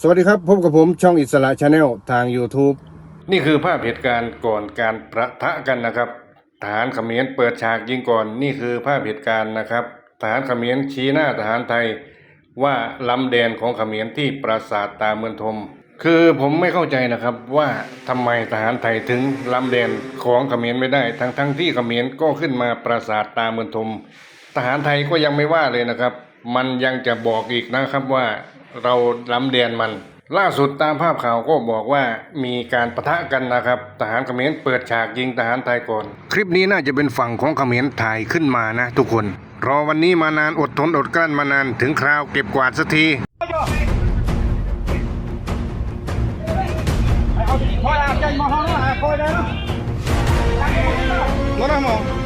สวัสดีครับ พบกับผมช่องอิสระชาแนลทาง YouTube นี่คือภาพเหตุการณ์ก่อนการประทะกันนะครับ ทหารเขมรเปิดฉากยิงก่อน นี่คือภาพเหตุการณ์นะครับ ทหารเขมรชี้หน้าทหารไทย ว่าล้ำแดนของเขมรที่ปราสาทตาเมืองทม คือผมไม่เข้าใจนะครับว่าทำไมทหารไทยถึงล้ำแดนของเขมรไม่ได้ ทั้งทั้งที่เขมรก็ขึ้นมาปราสาทตาเมืองทม ทหารไทยก็ยังไม่ว่าเลยนะครับ มันยังจะบอกอีกนะครับว่า เราล้ำแดนมัน ล่าสุดตามภาพข่าวก็บอกว่ามีการประทะกันนะครับ ทหารเขมรเปิดฉากยิงทหารไทยก่อน คลิปนี้น่าจะเป็นฝั่งของเขมรถ่ายขึ้นมานะทุกคน รอวันนี้มานานอดทนอดกลั้นมานานถึงคราวเก็บกวาดสักที Thôi à, chân mà không là coi đấy. Nó đang mỏng. ความองหมดเนี่ยพอจะหมดเนี่ยข้าวเค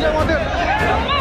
รีย